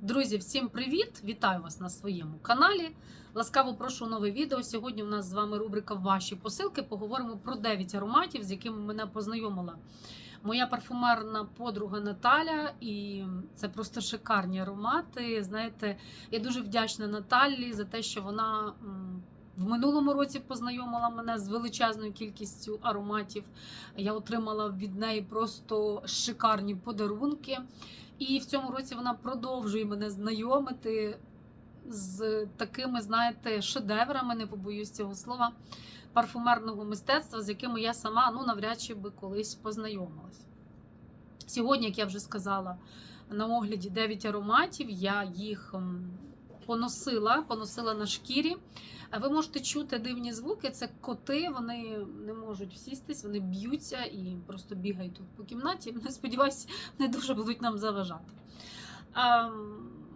Друзі, всім привіт! Вітаю вас на своєму каналі. Ласкаво прошу нове відео. Сьогодні у нас з вами рубрика Ваші посилки. Поговоримо про 9 ароматів, з якими мене познайомила моя парфумерна подруга Наталя. І це просто шикарні аромати. Знаєте, я дуже вдячна Наталі за те, що вона. В минулому році познайомила мене з величезною кількістю ароматів. Я отримала від неї просто шикарні подарунки. І в цьому році вона продовжує мене знайомити з такими, знаєте, шедеврами, не побоюсь цього слова, парфумерного мистецтва, з якими я сама ну, навряд чи би колись познайомилась. Сьогодні, як я вже сказала, на огляді 9 ароматів, я їх поносила, поносила на шкірі. Е, Ви можете чути дивні звуки, це коти, вони не можуть всістись, вони б'ються і просто бігають тут по кімнаті. Не Сподіваюся, не дуже будуть нам заважати.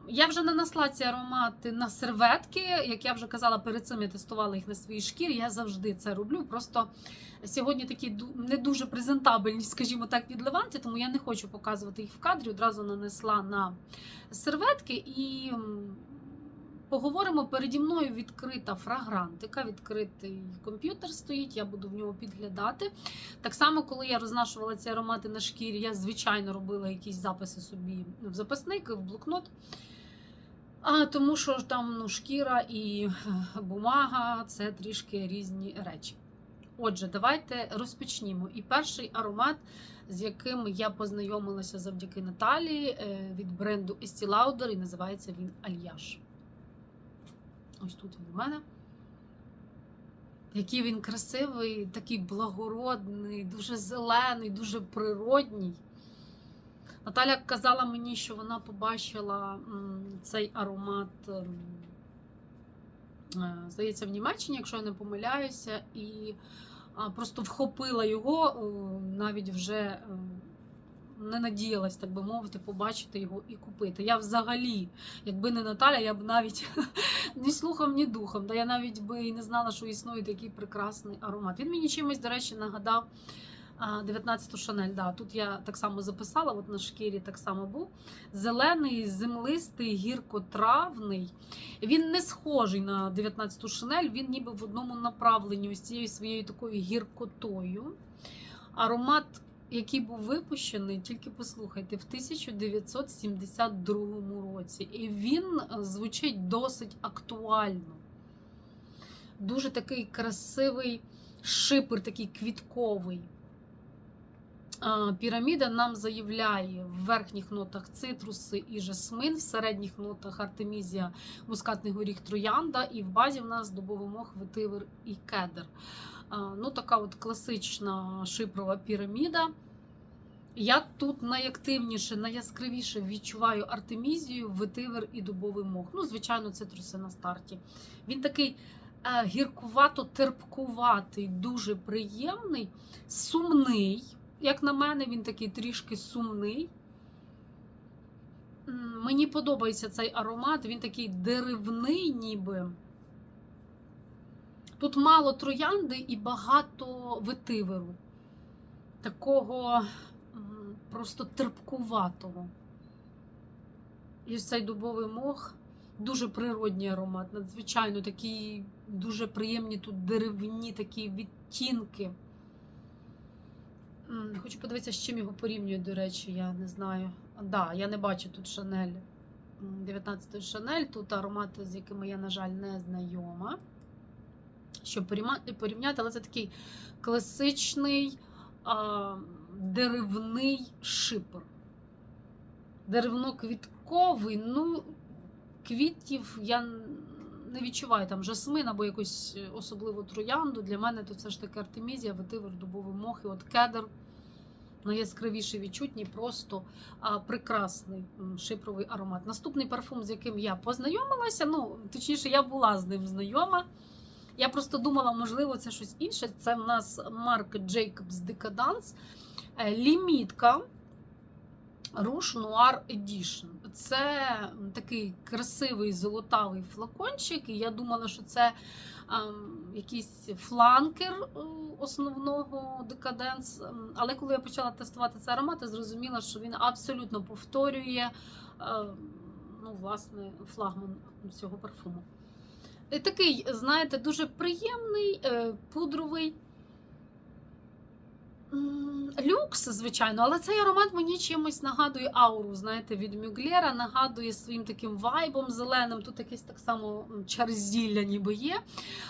Я вже нанесла ці аромати на серветки. Як я вже казала, перед цим я тестувала їх на своїй шкірі. Я завжди це роблю. Просто сьогодні такі не дуже презентабельні, скажімо так, від Леванті, тому я не хочу показувати їх в кадрі. Одразу нанесла на серветки і поговоримо. Переді мною відкрита фрагрантика, відкритий комп'ютер стоїть. Я буду в нього підглядати. Так само, коли я рознашувала ці аромати на шкірі, я звичайно робила якісь записи собі в записник, в блокнот. А, тому що там ну, шкіра і е, бумага це трішки різні речі. Отже, давайте розпочнімо. І перший аромат, з яким я познайомилася завдяки Наталі е, від бренду Estee Lauder, і називається він Альяш. Ось тут він у мене. Який він красивий, такий благородний, дуже зелений, дуже природній. Наталя казала мені, що вона побачила цей аромат, ем, е, здається, в Німеччині, якщо я не помиляюся, і просто вхопила його, е, навіть вже е, не надіялась, так би мовити, побачити його і купити. Я взагалі, якби не Наталя, я б навіть ні слухом, ні духом. Та я навіть би і не знала, що існує такий прекрасний аромат. Він мені чимось, до речі, нагадав. 19-ту Шанель, да, тут я так само записала, от на шкірі так само був. Зелений, землистий, гіркотравний. Він не схожий на 19-ту Шанель, він ніби в одному направленні ось цією своєю такою гіркотою. Аромат, який був випущений, тільки послухайте, в 1972 році. І він е, звучить досить актуально. Дуже такий красивий шипер, такий квітковий. Піраміда нам заявляє в верхніх нотах цитруси і жасмин, в середніх нотах артемізія, мускатний горіх троянда, і в базі в нас дубовий мох, ветивер і кедр. Ну, така от класична шипрова піраміда. Я тут найактивніше, найяскравіше відчуваю артемізію, ветивер і дубовий мох. Ну, звичайно, цитруси на старті. Він такий е, гіркувато-терпкуватий, дуже приємний, сумний. Як на мене, він такий трішки сумний. Мені подобається цей аромат, він такий деревний, ніби. Тут мало троянди і багато ветиверу. Такого просто терпкуватого. І цей дубовий мох. Дуже природній аромат, надзвичайно такі дуже приємні тут деревні такі відтінки. Хочу подивитися, з чим його порівнюють, до речі, я не знаю. Да, я не бачу тут Шанель 19 Шанель. Тут аромати, з якими я, на жаль, не знайома. Щоб порівняти, але це такий класичний а, деревний шипер. Деревно-квітковий, ну, квітів я не відчуваю там жасмин або якусь особливу троянду. Для мене тут все ж таки артемізія, ветивер, дубовий мох і от кедр. Найяскравіший відчутні, просто а, прекрасний шипровий аромат. Наступний парфум, з яким я познайомилася, ну, точніше, я була з ним знайома. Я просто думала, можливо, це щось інше. Це в нас Jacobs Decadence. Е, Лімітка Rouge Noir Edition. Це такий красивий золотавий флакончик, і я думала, що це ем, якийсь фланкер е, основного декаденс. Ем, Але коли я почала тестувати цей аромат, я зрозуміла, що він абсолютно повторює. ем, ну, власне, флагман цього парфуму. І такий, знаєте, дуже приємний, е, пудровий. Люкс, звичайно, але цей аромат мені чимось нагадує ауру, знаєте, від Мюглера, нагадує своїм таким вайбом зеленим. Тут якесь так само м, черзілля ніби є.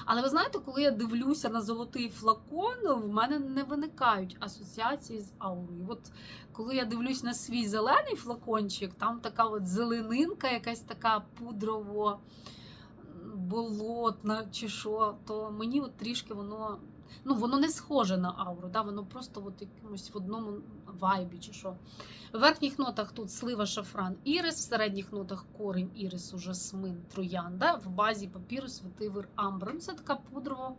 Але ви знаєте, коли я дивлюся на золотий флакон, в мене не виникають асоціації з аурою. От коли я дивлюсь на свій зелений флакончик, там така от зеленинка, якась така пудрово болотна чи що, то мені от трішки воно. Ну, воно не схоже на ауру, да? воно просто от якимось в одному вайбі чи що. В верхніх нотах тут слива, шафран, ірис, в середніх нотах корінь ірису, жасмин, троянда, в базі папірус, ветивер, амбра. Ну, Це така пудрова,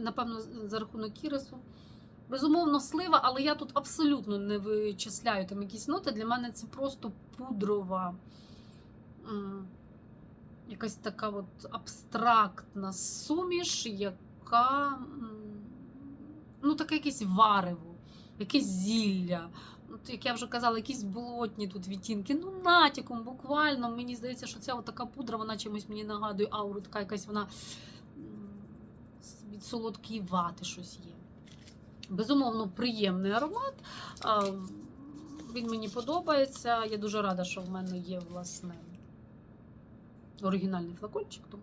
напевно, за рахунок ірису. Безумовно, слива, але я тут абсолютно не вичисляю там якісь ноти. Для мене це просто пудрова, якась така от абстрактна суміш, яка, ну, таке якесь варево, якесь зілля. От, як я вже казала, якісь болотні тут відтінки. Ну, натяком, буквально. Мені здається, що ця от така пудра, вона чимось мені нагадує ауру, така якась вона від солодкої вати щось є. Безумовно, приємний аромат. Він мені подобається. Я дуже рада, що в мене є власне оригінальний флакончик. Тому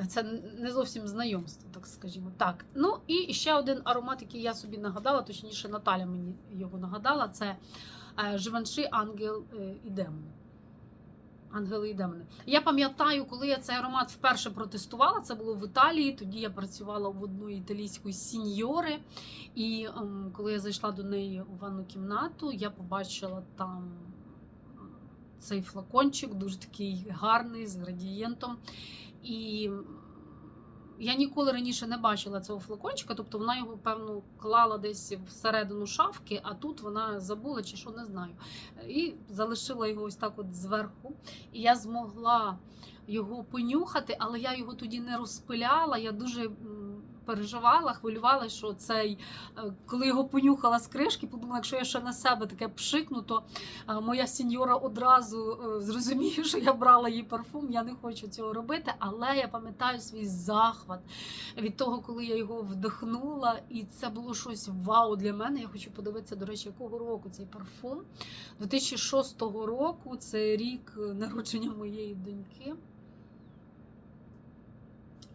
е, це не зовсім знайомство, так скажімо. Так. Ну і ще один аромат, який я собі нагадала, точніше, Наталя мені його нагадала. Це е, Живанши Ангел е, і Демон. Ангели і демони. Я пам'ятаю, коли я цей аромат вперше протестувала, це було в Італії. Тоді я працювала в одної італійської сіньори. І ем, коли я зайшла до неї у ванну кімнату, я побачила там цей флакончик, дуже такий гарний, з градієнтом. І я ніколи раніше не бачила цього флакончика, тобто вона його, певно, клала десь всередину шафки, а тут вона забула чи що не знаю. І залишила його ось так от зверху. І я змогла його понюхати, але я його тоді не розпиляла. Я дуже переживала, хвилювала, що цей, е, коли його понюхала з кришки, подумала, якщо я ще на себе таке пшикну, то е, моя сеньора одразу е, зрозуміє, що я брала її парфум. Я не хочу цього робити. Але я пам'ятаю свій захват від того, коли я його вдихнула, і це було щось вау для мене. Я хочу подивитися, до речі, якого року цей парфум. 2006 року це рік народження моєї доньки.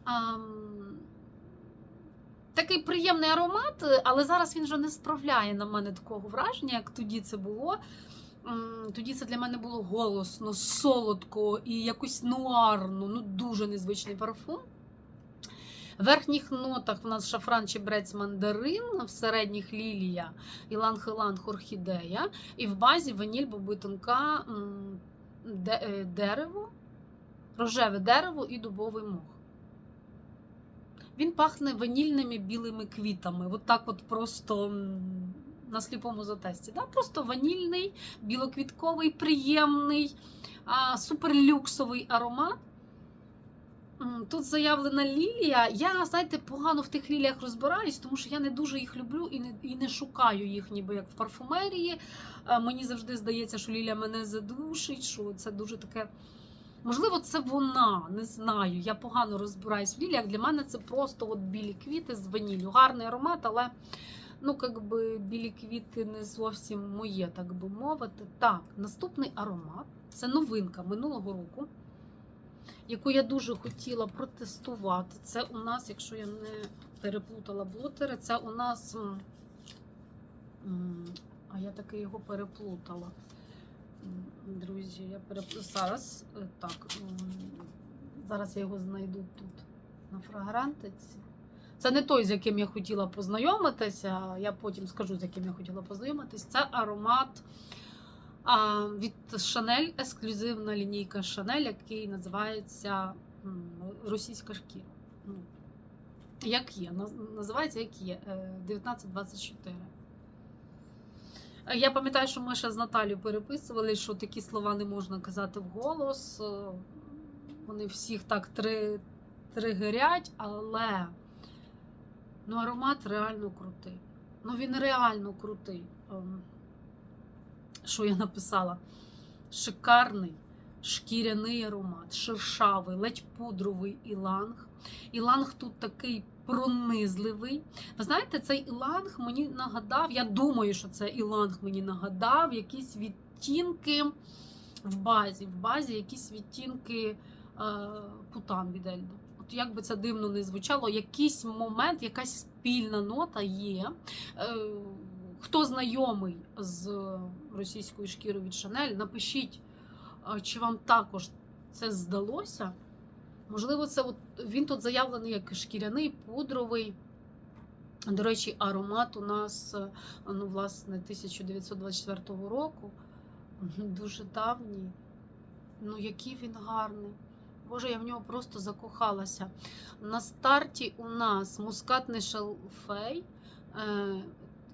Ам, Такий приємний аромат, е, але зараз він вже не справляє на мене такого враження, як тоді це було. Тоді це для мене було голосно, солодко і якось нуарно, ну дуже незвичний парфум. В верхніх нотах в нас шафран, чебрець, мандарин, в середніх лілія, іланг-іланг, орхідея, і в базі ваніль, боби тонка, м, де- е, дерево, рожеве дерево і дубовий мох. Він пахне ванільними білими квітами. От так от просто на сліпому затесті. Да? Просто ванільний, білоквітковий, приємний, суперлюксовий аромат. Тут заявлена лілія. Я, знаєте, погано в тих ліліях розбираюсь, тому що я не дуже їх люблю і не, і не шукаю їх, ніби як в парфумерії. Е, Мені завжди здається, що лілія мене задушить, що це дуже таке. Можливо, це вона, не знаю. Я погано розбираюсь в ліліях. Для мене це просто от білі квіти з ваніллю. Гарний аромат, але ну, як би білі квіти не зовсім моє, так би мовити. Так, наступний аромат це новинка минулого року, яку я дуже хотіла протестувати. Це у нас, якщо я не переплутала блотери, це у нас. А я таки його переплутала. Друзі, я переплутала. Зараз е, так. Зараз я його знайду тут на фрагрантиці. Це не той, з яким я хотіла познайомитися. Я потім скажу, з яким я хотіла познайомитись. Це аромат а, від Chanel, ексклюзивна лінійка Chanel, який називається Російська шкіра. Ну, Як є, називається як є е, 1924. Я пам'ятаю, що ми ще з Наталією переписували, що такі слова не можна казати вголос. Е, Вони всіх так три, тригерять, але ну, аромат реально крутий. Ну він реально крутий. Ем, Що я написала? Шикарний, шкіряний аромат, шершавий, ледь пудровий іланг. Іланг тут такий пронизливий. Ви знаєте, цей іланг мені нагадав, я думаю, що це іланг мені нагадав якісь відтінки в базі. В базі якісь відтінки е, путан від Ельду. От як би це дивно не звучало, якийсь момент, якась спільна нота є. Е, хто знайомий з російською шкірою від Шанель, напишіть, е, чи вам також це здалося. Можливо, це от він тут заявлений як шкіряний, пудровий. До речі, аромат у нас е, ну, власне 1924 року. Дуже давній. Ну, який він гарний. Боже, я в нього просто закохалася. На старті у нас мускатний шалфей, е,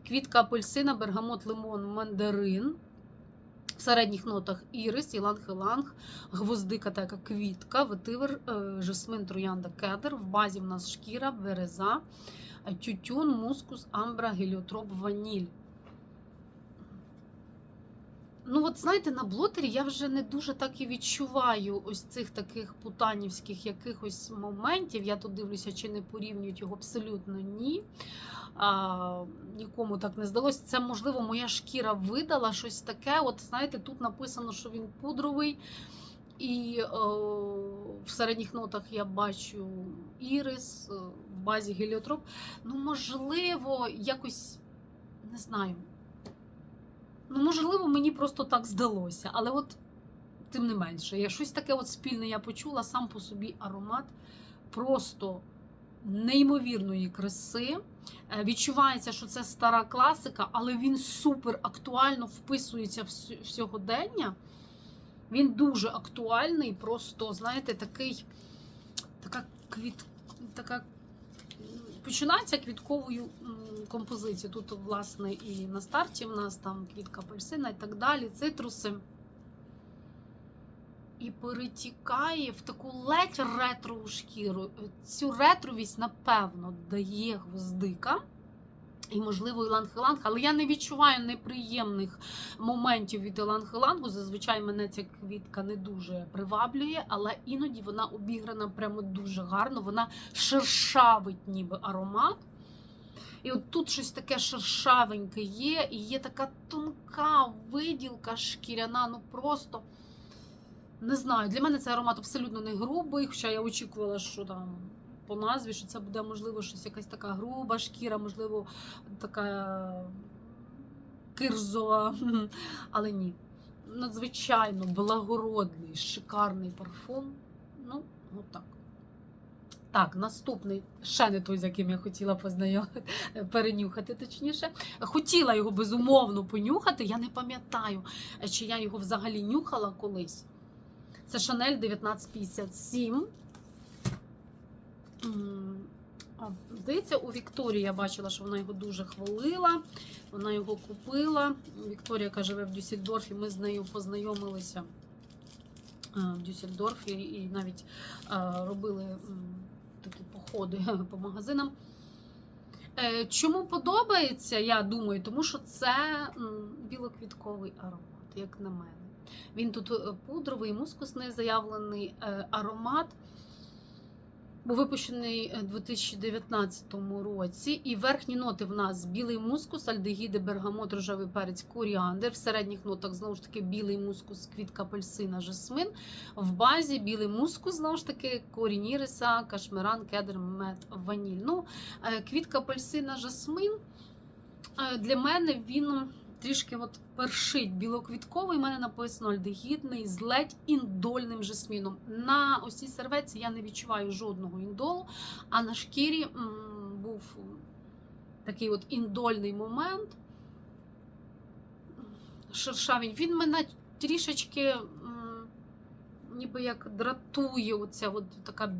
квітка апельсина, бергамот, лимон, мандарин. В середніх нотах ірис, іланг-іланг, гвоздика така квітка, ветивер, е, жасмин, троянда, кедр. В базі в нас шкіра, береза, тютюн, мускус, амбра, геліотроп, ваніль. Ну, от знаєте, на блотері я вже не дуже так і відчуваю ось цих таких путанівських якихось моментів. Я тут дивлюся, чи не порівнюють його абсолютно ні. А, нікому так не здалося. Це, можливо, моя шкіра видала щось таке. От знаєте, тут написано, що він пудровий. І е, в середніх нотах я бачу ірис, е, в базі геліотроп. Ну, можливо, якось не знаю. Ну, можливо, мені просто так здалося, але от тим не менше, я щось таке от спільне я почула, сам по собі аромат просто неймовірної краси. Е, Відчувається, що це стара класика, але він супер актуально вписується в сьогодення. Він дуже актуальний, просто, знаєте, такий, така квіт, така починається квітковою композицією. Тут, власне, і на старті в нас там квітка апельсина і так далі, цитруси. І перетікає в таку ледь ретрову шкіру. Цю ретровість, напевно, дає гвоздика. І, можливо, іланг-іланг, але я не відчуваю неприємних моментів від іланг-ілангу. Зазвичай мене ця квітка не дуже приваблює, але іноді вона обіграна прямо дуже гарно. Вона шершавить ніби аромат. І от тут щось таке шершавеньке є, і є така тонка виділка шкіряна, ну просто не знаю. Для мене цей аромат абсолютно не грубий, хоча я очікувала, що там по назві, що це буде, можливо, щось якась така груба шкіра, можливо, така кирзова. Але ні. Надзвичайно благородний, шикарний парфум. Ну, отак. Так, наступний, ще не той, з яким я хотіла познайомити, перенюхати, точніше. Хотіла його безумовно понюхати. Я не пам'ятаю, чи я його взагалі нюхала колись. Це Шанель 1957. Здається, у Вікторії я бачила, що вона його дуже хвалила. Вона його купила. Вікторія, яка живе в Дюссельдорфі, ми з нею познайомилися е, в Дюссельдорфі і навіть е, робили такі походи по магазинам. Е, Чому подобається, я думаю, тому що це білоквітковий аромат, як на мене. Він тут пудровий, мускусний заявлений аромат. Був випущений у 2019 році. І верхні ноти в нас білий мускус, альдегіди, бергамот, рожевий перець, коріандр. В середніх нотах знову ж таки білий мускус, квітка апельсина, жасмин. В базі білий мускус, знову ж таки, корінь іриса, кашмиран, кедр, мед, ваніль. Ну, е, квітка апельсина, жасмин. е, Для мене він трішки от першить білоквітковий. У мене написано альдегідний з ледь індольним жасміном. На ось цій серветці я не відчуваю жодного індолу, а на шкірі м, був такий от індольний момент. Шершавень. Він мене трішечки м, ніби як дратує оця от така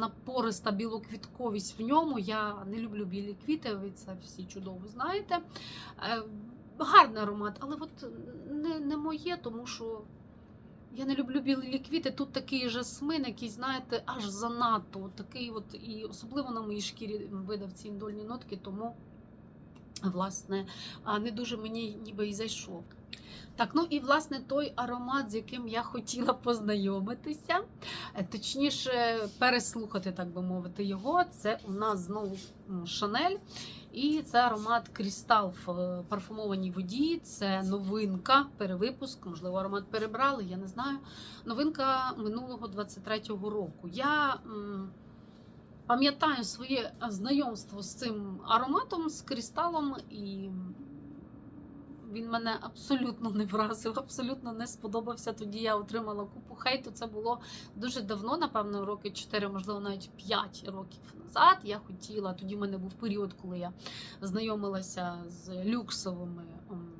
напориста білоквітковість в ньому. Я не люблю білі квіти, ви це всі чудово знаєте. Гарний аромат, але от не, не моє, тому що я не люблю білі квіти. Тут такий жасмин, який, знаєте, аж занадто. Такий от, і особливо на моїй шкірі видав ці індольні нотки, тому, власне, не дуже мені ніби і зайшов. Так, ну і власне той аромат, з яким я хотіла познайомитися, е, точніше, переслухати, так би мовити, його. Це у нас знову Шанель. І це аромат Крістал в е, парфумованій воді. Це новинка, перевипуск. Можливо, аромат перебрали, я не знаю. Новинка минулого 23-го року. Я пам'ятаю своє знайомство з цим ароматом, з крісталом, і він мене абсолютно не вразив, абсолютно не сподобався. Тоді я отримала купу хейту. Це було дуже давно, напевно, роки 4, можливо, навіть 5 років назад. Я хотіла. Тоді в мене був період, коли я знайомилася з люксовими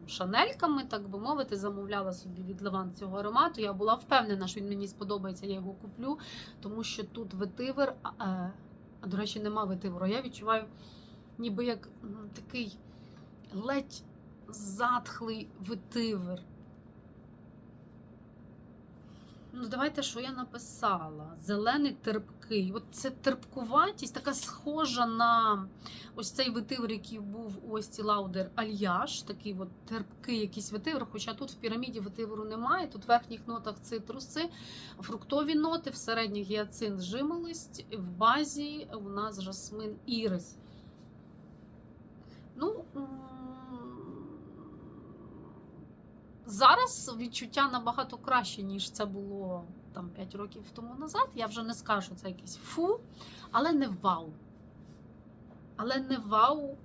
шанельками, так би мовити, замовляла собі від Леван цього аромату. Я була впевнена, що він мені сподобається, я його куплю, тому що тут ветивер, а, е, а до речі, нема ветиверу. Я відчуваю, ніби як такий ледь затхлий ветивер. Ну, давайте, що я написала? Зелений терпкий. От це терпкуватість, така схожа на ось цей ветивер, який був у Ості Лаудер Альяш. Такий от терпкий якийсь ветивер. Хоча тут в піраміді ветиверу немає. Тут в верхніх нотах цитруси, фруктові ноти, в середніх гіацинт жимолость, в базі у нас жасмин ірис. Ну, зараз відчуття набагато краще, ніж це було там 5 років тому назад. Я вже не скажу, це якийсь фу, але не вау. Але не вау.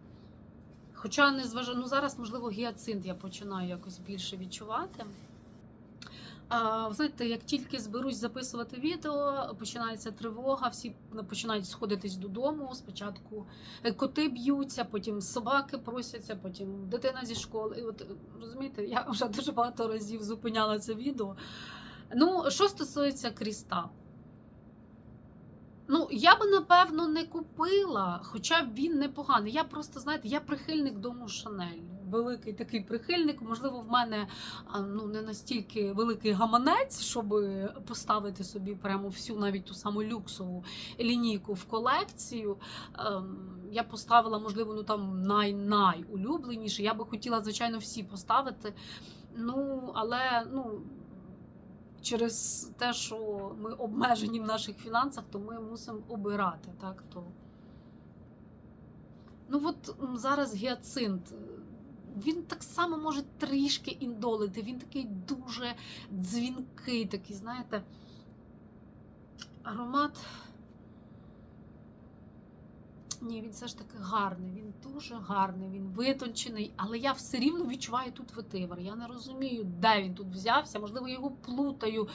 Хоча не зважаю, ну зараз, можливо, гіацинт я починаю якось більше відчувати. А, знаєте, як тільки зберусь записувати відео, починається тривога, всі починають сходитись додому. Спочатку е, коти б'ються, потім собаки просяться, потім дитина зі школи. І от розумієте, я вже дуже багато разів зупиняла це відео. Ну, що стосується кріста, ну я би напевно не купила, хоча б він непоганий. Я просто знаєте, я прихильник дому Шанель. Великий такий прихильник. Можливо, в мене ну не настільки великий гаманець, щоб поставити собі прямо всю навіть ту саму люксову лінійку в колекцію. Ем, я поставила, можливо, ну там най-най. Я би хотіла, звичайно, всі поставити. Ну, але ну. Через те, що ми обмежені в наших фінансах, то ми мусимо обирати. Так? То... Ну от зараз гіацинт. Він так само може трішки індолити. Він такий дуже дзвінкий, такий, знаєте, аромат. Ні, він все ж таки гарний, він дуже гарний, він витончений, але я все рівно відчуваю тут ветивер. Я не розумію, де він тут взявся. Можливо, його плутаю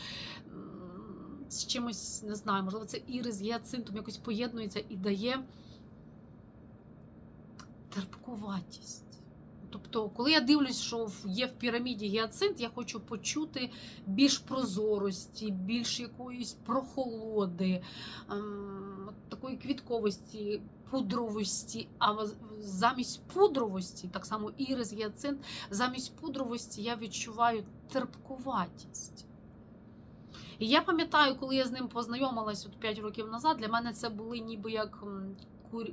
з чимось, не знаю, можливо, це ірис з гіацинтом якось поєднується і дає терпкуватість. Тобто, коли я дивлюсь, що є в піраміді гіацинт, я хочу почути більш прозорості, більш якоїсь прохолоди, ем, такої квітковості, пудровості. А замість пудровості, так само ірис, гіацинт, замість пудровості я відчуваю терпкуватість. І я пам'ятаю, коли я з ним познайомилась от 5 років назад, для мене це були ніби як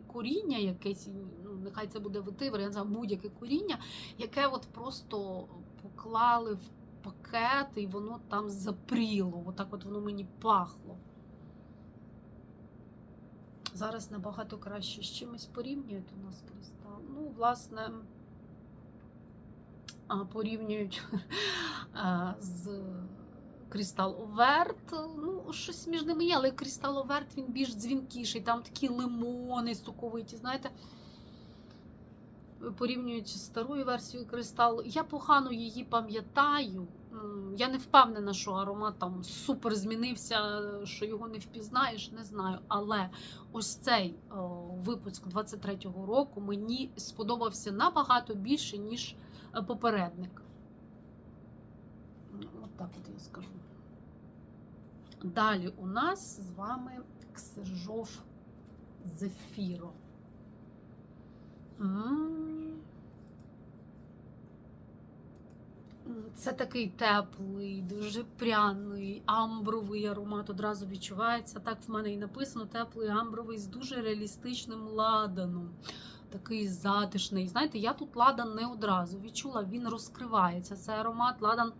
куріння якесь, ну нехай це буде ветивер, я не знаю, будь-яке куріння, яке от просто поклали в пакет, і воно там запріло. Отак от воно мені пахло. Зараз набагато краще з чимось порівнюють у нас кристал. Ну, власне, порівнюють з Крістал Оверт. Ну, щось між ними є, але Крістал Оверт він більш дзвінкіший, там такі лимони соковиті, знаєте. Порівнюють з старою версією кристалу. Я погано її пам'ятаю. Я не впевнена, що аромат там супер змінився, що його не впізнаєш, не знаю. Але ось цей о, випуск 23-го року мені сподобався набагато більше, ніж е, попередник. Так от я скажу. Далі у нас з вами Ксержов Зефіро. Це такий теплий, дуже пряний, амбровий аромат одразу відчувається. Так в мене і написано теплий амбровий з дуже реалістичним ладаном. такий затишний. Знаєте, я тут ладан не одразу відчула, він розкривається. Це аромат ладан.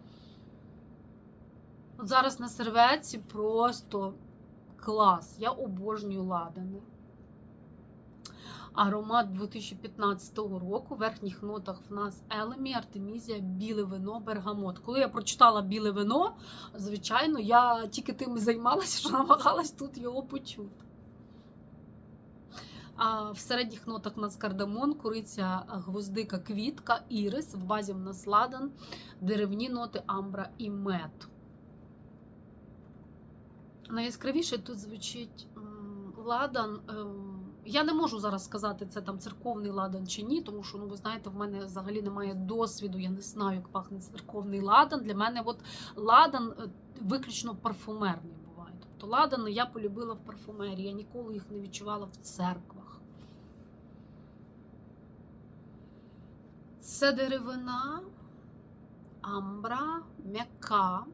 От зараз на серветці просто клас. Я обожнюю ладани. Аромат 2015 року. В верхніх нотах в нас Елемі, Артемізія, біле вино, бергамот. Коли я прочитала біле вино, звичайно, я тільки тим і займалася, що намагалась тут його почути. А в середніх нотах у нас кардамон, куриця, гвоздика, квітка, ірис. В базі в нас ладан, деревні ноти, амбра і мед. Найяскравіше тут звучить ладан. ем, Я не можу зараз сказати, це там церковний ладан чи ні, тому що, ну ви знаєте, в мене взагалі немає досвіду, я не знаю, як пахне церковний ладан. Для мене от ладан е, виключно парфумерний буває. Тобто ладани я полюбила в парфумерії, я ніколи їх не відчувала в церквах. Це деревина, амбра, м'яка.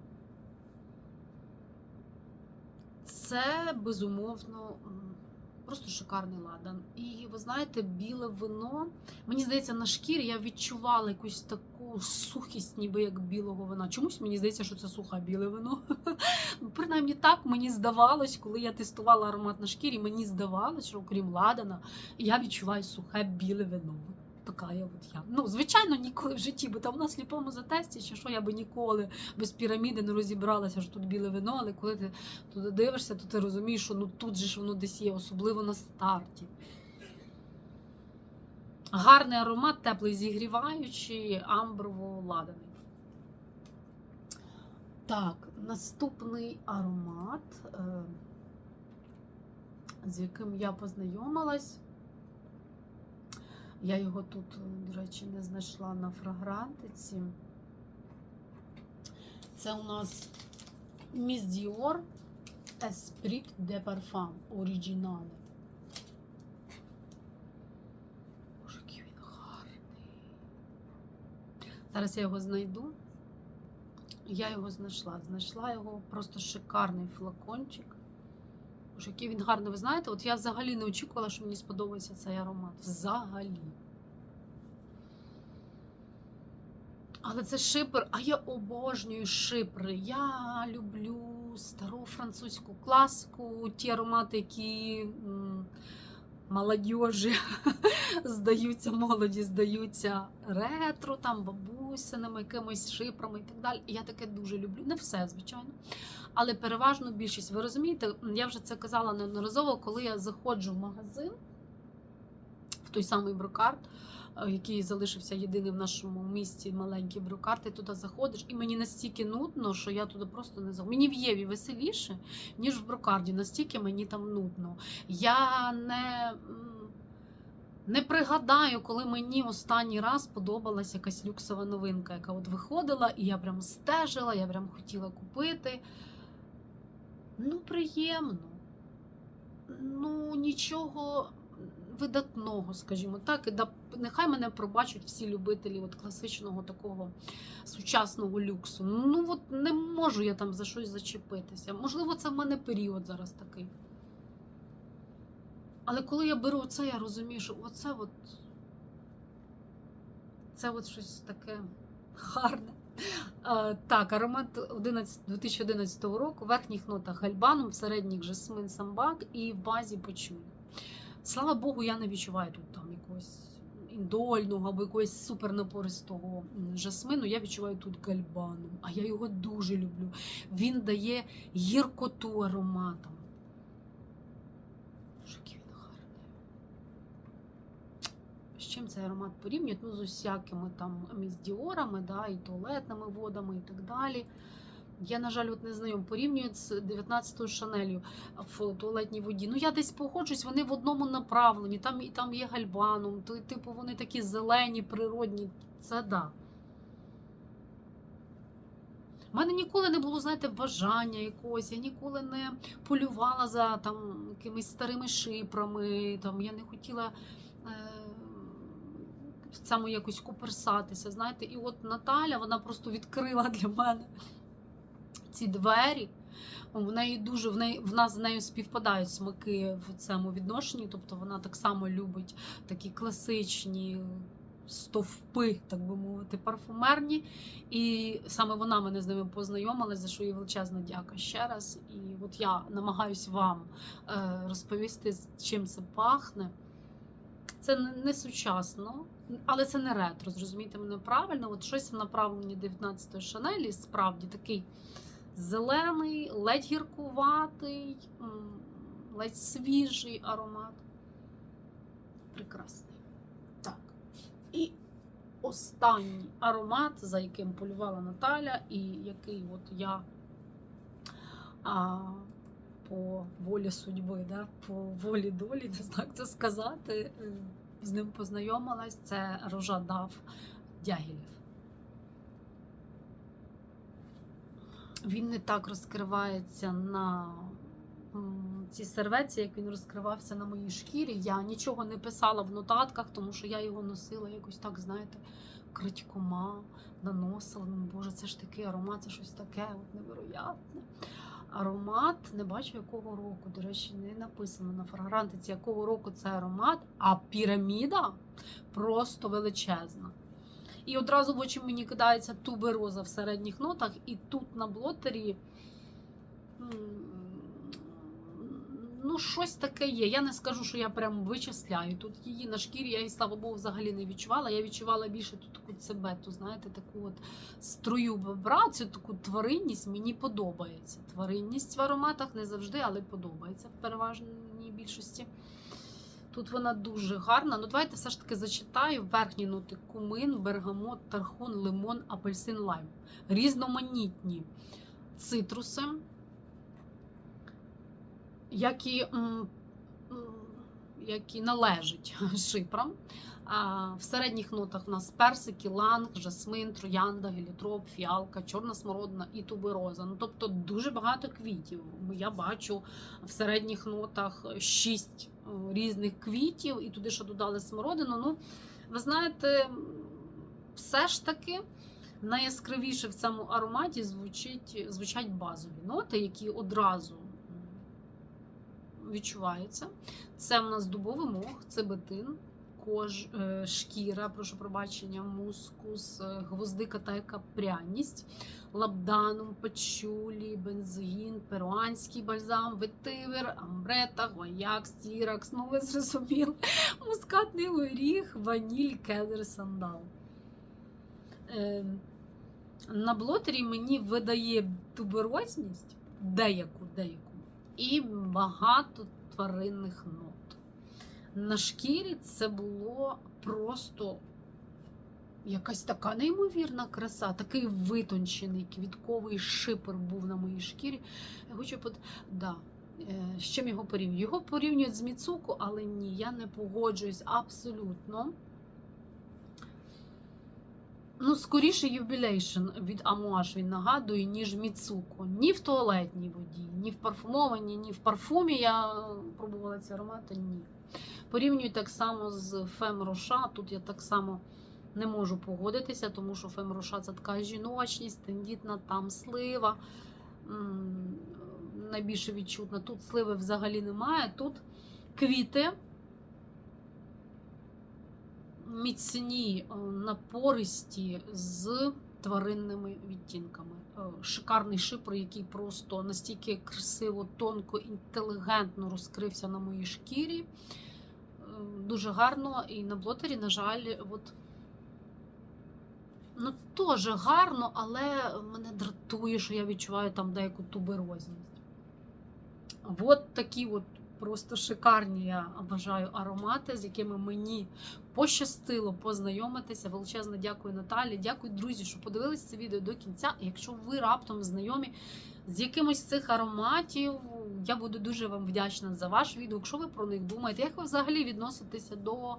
Це безумовно просто шикарний ладан. І ви знаєте, біле вино. Мені здається, на шкірі я відчувала якусь таку сухість, ніби як білого вина. Чомусь мені здається, що це сухе біле вино. Ну, Принаймні так мені здавалось, коли я тестувала аромат на шкірі, мені здавалось, що окрім ладана, я відчуваю сухе біле вино. Така я от я. Ну, звичайно, ніколи в житті, бо там на сліпому затесті, чи що я би ніколи без піраміди не розібралася, що тут біле вино, але коли ти туди дивишся, то ти розумієш, що ну тут же ж воно десь є, особливо на старті. Гарний аромат, теплий зігріваючий, амброво-ладаний. Так, наступний аромат, е, з яким я познайомилась. Я його тут, до речі, не знайшла на фрагрантиці. Це у нас Miss Dior Esprit de Parfum оригіналі. Боже, який він гарний. Зараз я його знайду. Я його знайшла. Знайшла його просто шикарний флакончик. Боже, який він гарний. Ви знаєте, от я взагалі не очікувала, що мені сподобається цей аромат. Взагалі. Але це шипр, а я обожнюю шипри. Я люблю стару французьку класику, ті аромати, які м, молодіжі здаються, молоді здаються ретро, там бабусинами, якимось шипрами і так далі. І я таке дуже люблю. Не все, звичайно. Але переважно більшість. Ви розумієте, я вже це казала неодноразово, коли я заходжу в магазин, в той самий брокарт, е, який залишився єдиний в нашому місті, маленький брокарт, ти туди заходиш, і мені настільки нудно, що я туди просто не зав. Мені в Єві веселіше, ніж в брокарді. Настільки мені там нудно. Я не. Не пригадаю, коли мені останній раз подобалася якась люксова новинка, яка от виходила, і я прям стежила, я прям хотіла купити. Ну, приємно. Ну, нічого видатного, скажімо так. І нехай мене пробачать всі любителі от класичного такого сучасного люксу. Ну, от не можу я там за щось зачепитися. Можливо, це в мене період зараз такий. Але коли я беру це, я розумію, що оце от. Це от щось таке гарне. Е, Так, аромат 11, 2011 року, в верхніх нотах гальбаном, в середніх жасмин самбак і в базі почуй. Слава Богу, я не відчуваю тут там якогось індольного або якогось супернапористого жасмину. Я відчуваю тут гальбаном, а я його дуже люблю. Він дає гіркоту ароматом. Боже, який він гарний. З чим цей аромат порівнюють? Ну, з усякими там міздіорами, да, і туалетними водами, і так далі. Я, на жаль, от не знайом. Порівнюють з 19-ю шанелью в туалетній воді. Ну, я десь погоджуюсь, вони в одному направленні, там, і там є гальбаном, то, типу, вони такі зелені, природні. Це да. У мене ніколи не було, знаєте, бажання якогось, я ніколи не полювала за там якимись старими шипрами. Там, я не хотіла в цьому якось куперсатися. Знаєте, і от Наталя вона просто відкрила для мене ці двері. В неї дуже в неї в нас з нею співпадають смаки в цьому відношенні. Тобто вона так само любить такі класичні стовпи, так би мовити, парфумерні. І саме вона мене з ними познайомила, за що їй величезна дяка ще раз. І от я намагаюсь вам е, розповісти, чим це пахне. Це не сучасно, але це не ретро. Зрозумійте мене правильно. От щось в направленні 19-ї шанелі, справді такий зелений, ледь гіркуватий, ледь свіжий аромат. Прекрасний. Так. І останній аромат, за яким полювала Наталя, і який от я а, по волі судьби, да, по волі долі, не знаю, як це сказати, е, з ним познайомилась. Це Рожа Дав Дягілєв. Він не так розкривається на цій серветці, як він розкривався на моїй шкірі. Я нічого не писала в нотатках, тому що я його носила якось так, знаєте, крадькома, наносила. Боже, це ж такий аромат, це щось таке от невероятне. Аромат не бачу якого року. До речі, не написано на фрагрантиці, якого року це аромат, а піраміда просто величезна. І одразу в очі мені кидається тубероза в середніх нотах, і тут на блотері. Ну, щось таке є. Я не скажу, що я прям вичисляю. Тут її на шкірі, я її, слава Богу, взагалі не відчувала. Я відчувала більше тут таку цебету, знаєте, таку от струю вібрацію, таку тваринність мені подобається. Тваринність в ароматах не завжди, але подобається в переважній більшості. Тут вона дуже гарна. Ну, давайте все ж таки зачитаю верхні ноти кумин, бергамот, тархун, лимон, апельсин, лайм. Різноманітні цитруси, які, які належать шипрам. В середніх нотах у нас персики, ланг, жасмин, троянда, гелітроп, фіалка, чорна смородина і тубероза. Ну, тобто дуже багато квітів. Я бачу в середніх нотах шість різних квітів, і туди ще додали смородину. Ну, ви знаєте, все ж таки найяскравіше в цьому ароматі звучить, звучать базові ноти, які одразу м, відчуваються. Це в нас дубовий мох, цибетин, кож, е, шкіра, прошу пробачення, мускус, е, гвоздика та яка пряність, лабданум, пачулі, бензогін, перуанський бальзам, ветивер, амбрета, гвояк, стіракс, ну ви зрозуміли, мускатний горіх, ваніль, кедр, сандал. Е, на блотері мені видає туберозність, деяку, деяку, і багато тваринних нот. На шкірі це було просто якась така неймовірна краса, такий витончений квітковий шипер був на моїй шкірі. Я хочу под... да. е, З чим його порівнюють? Його порівнюють з Міцуку, але ні, я не погоджуюсь абсолютно. Ну, скоріше юбілейшн від Амуаш він нагадує, ніж Міцуко. Ні в туалетній воді, ні в парфумованій, ні в парфумі я пробувала ці аромати, ні. Порівнюю так само з Фем Роша. Тут я так само не можу погодитися, тому що Фем Роша це така жіночність, тендітна, там слива. Найбільше відчутна. Тут сливи взагалі немає. Тут квіти міцні, е, напористі з тваринними відтінками. Е, Шикарний шипр, який просто настільки красиво, тонко, інтелігентно розкрився на моїй шкірі. Е, Дуже гарно. І на блотері, на жаль, от. Ну, теж гарно, але мене дратує, що я відчуваю там деяку туберозність. От такі от просто шикарні, я вважаю, аромати, з якими мені пощастило познайомитися. Величезне дякую Наталі. Дякую, друзі, що подивилися це відео до кінця. Якщо ви раптом знайомі з якимось з цих ароматів, я буду дуже вам вдячна за ваш відео. Якщо ви про них думаєте, як ви взагалі відноситеся до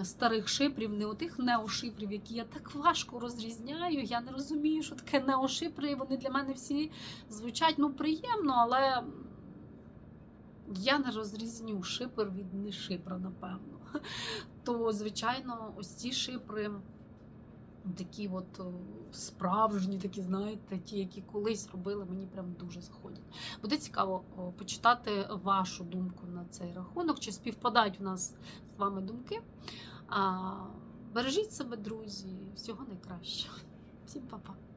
е, старих шипрів, не отих неошипрів, які я так важко розрізняю. Я не розумію, що таке неошипри, вони для мене всі звучать ну приємно, але я не розрізню шипер від не шипра, напевно. То, звичайно, ось ці шипри такі от е, справжні, такі, знаєте, ті, які колись робили, мені прям дуже заходять. Буде цікаво почитати вашу думку на цей рахунок, чи співпадають у нас з вами думки. А, бережіть себе, друзі, всього найкращого. Всім па-па.